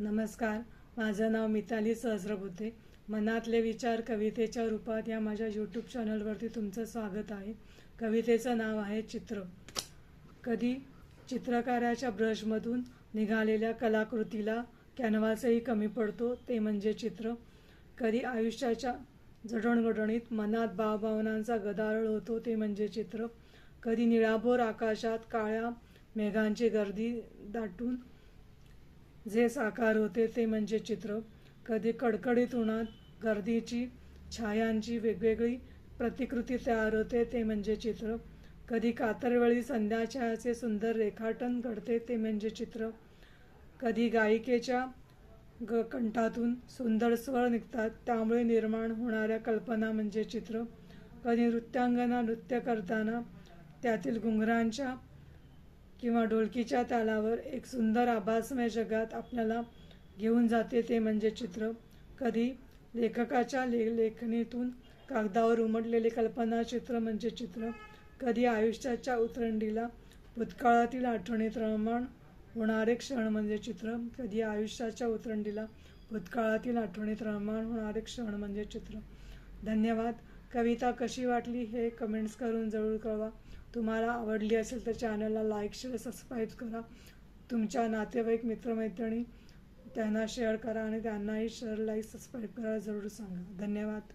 नमस्कार. माझं नाव मिताली सहस्रबुद्धे. मनातले विचार कवितेच्या रूपात या माझ्या यूट्यूब चॅनलवरती तुमचं स्वागत आहे. कवितेचं नाव आहे चित्र. कधी चित्रकाराच्या ब्रशमधून निघालेल्या कलाकृतीला कॅनव्हासही कमी पडतो ते म्हणजे चित्र. कधी आयुष्याच्या जडणघडणीत मनात भावभावनांचा गदारोळ होतो ते म्हणजे चित्र. कधी निळाभोर आकाशात काळ्या मेघांची गर्दी दाटून जे साकार होते ते म्हणजे चित्र. कधी कडकडीत उन्हात गर्दीची छायांची वेगवेगळी प्रतिकृती तयार होते ते म्हणजे चित्र. कधी कातरवेळी संध्याछायाचे सुंदर रेखाटन घडते ते म्हणजे चित्र. कधी गायिकेच्या ग कंठातून सुंदर स्वर निघतात त्यामुळे निर्माण होणाऱ्या कल्पना म्हणजे चित्र. कधी नृत्यांगना नृत्य करताना त्यातील घुंगरांच्या किंवा ढोलकीच्या तालावर एक सुंदर आभासमय जगात आपल्याला घेऊन जाते ते म्हणजे चित्र. कधी लेखकाच्या ले लेखणीतून कागदावर उमटलेले कल्पना चित्र म्हणजे चित्र. कधी आयुष्याच्या उतरंडीला भूतकाळातील आठवणीत रमण होणारे क्षण म्हणजे चित्र. कधी आयुष्याच्या उतरंडीला भूतकाळातील आठवणीत रमण होणारे क्षण म्हणजे चित्र. धन्यवाद. कविता कशी वाटली हे कमेंट्स करून जरूर कळवा. तुम्हाला आवडली असेल तर चॅनलला लाईक शेअर सबस्क्राईब करा. तुमच्या नातेवाईक मित्रमैत्रिणी त्यांना शेअर करा आणि त्यांनाही शेअर लाईक सबस्क्राईब करायला जरूर सांगा. धन्यवाद.